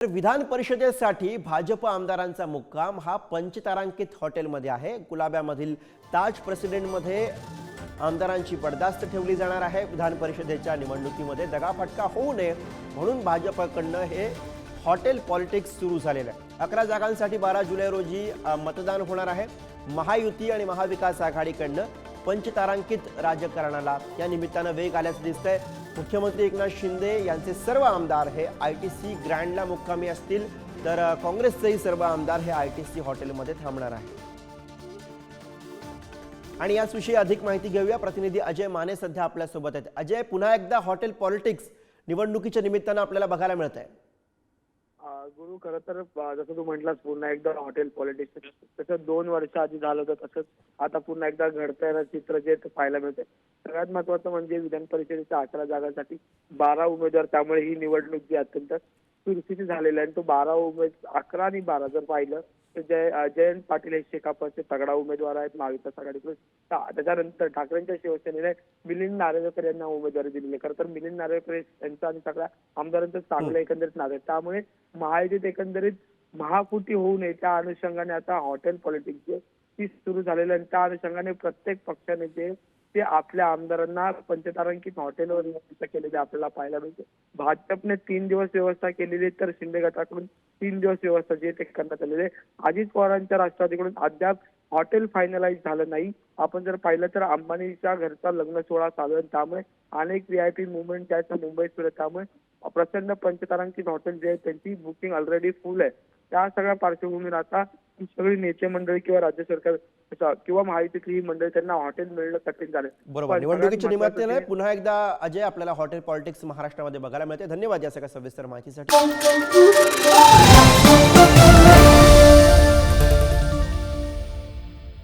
तर विधान परिषदेसाठी भाजप आमदारांचा मुक्काम हा पंचतारांकित हॉटेलमध्ये आहे. गुलाब्यामधील ताज प्रेसिडेंटमध्ये आमदारांची बडदास्त ठेवली जाणार आहे. विधान परिषदेच्या निवडणुकीमध्ये दगाफटका होऊ नये म्हणून भाजपकडनं हे हॉटेल पॉलिटिक्स सुरू झालेलं आहे. अकरा जागांसाठी बारा जुलै रोजी मतदान होणार आहे. महायुती आणि महाविकास आघाडीकडनं पंचतारांकित राजकारणाला. या निमित्तानं वेग आल्याचं दिसतंय. मुख्यमंत्री एकनाथ शिंदे यांचे सर्व आमदार हे आय टी सी ग्रँडला मुक्कामी असतील. तर काँग्रेसचेही सर्व आमदार हे आय टी सी हॉटेलमध्ये थांबणार आहे आणि याचविषयी अधिक माहिती घेऊया. प्रतिनिधी अजय माने सध्या आपल्यासोबत आहेत. अजय पुन्हा एकदा हॉटेल पॉलिटिक्स निवडणुकीच्या निमित्तानं आपल्याला बघायला मिळत आहे गुरु खरं तर जसं तू म्हटलास पुन्हा एकदा हॉटेल पॉलिटिक्स तसं दोन वर्ष आधी झालं होतं तसंच आता पुन्हा एकदा घडतंय चित्र जे पाहायला मिळते सगळ्यात महत्वाचं म्हणजे विधान परिषदेच्या अकरा जागांसाठी बारा उमेदवार त्यामुळे ही निवडणूक जी अत्यंत चुरशीची झालेली आहे. आणि तो बारा उमेद अकरा आणि बारा जर पाहिलं तर जय जयंत पाटील हे शेकापचे तगडा उमेदवार आहेत महाविकास आघाडीकडून त्या- त्याच्यानंतर ठाकरेंच्या शिवसेनेने मिलिंद नार्वेकर यांना उमेदवारी दिलेली आहे. खरं तर मिलिंद नार्वेकर हे- यांचं आणि सगळ्या आमदारांचं चांगलं एकंदरीत नाव आहे. त्यामुळे महायुतीत एकंदरीत महाकुटी होऊ नये त्या अनुषंगाने आता हॉटेल पॉलिटिक्स जे ती सुरू झालेली आणि त्या अनुषंगाने प्रत्येक पक्षाने जे ते आपल्या आमदारांना पंचतारांकित हॉटेलवर व्यवस्था केलेली आपल्याला पाहायला मिळते. भाजपने तीन दिवस व्यवस्था केलेली तर शिंदे गटाकडून तीन दिवस व्यवस्था जे ते करण्यात आलेले अजित पवारांच्या राष्ट्रवादीकडून अद्याप हॉटेल फायनलाइज झालं नाही. आपण जर पाहिलं तर अंबानीच्या घरचा लग्न सोहळा चालू आहे. त्यामुळे अनेक व्हीआयपी मुवमेंट त्याच्या मुंबईत सुरू त्यामुळे प्रचंड पंचतारांकित हॉटेल जे आहे त्यांची बुकिंग ऑलरेडी फुल आहे. त्या सगळ्या पार्श्वभूमीवर आता सगळी नेते मंडळी किंवा राज्य सरकार किंवा महायुतीतली ही मंडळी त्यांना हॉटेल मिळणं कठीण झालं. बरोबर. निवडणुकीच्या निमित्ताने पुन्हा एकदा अजय आपल्याला हॉटेल पॉलिटिक्स महाराष्ट्रामध्ये बघायला मिळते. धन्यवाद या सगळ्या सविस्तर माहितीसाठी.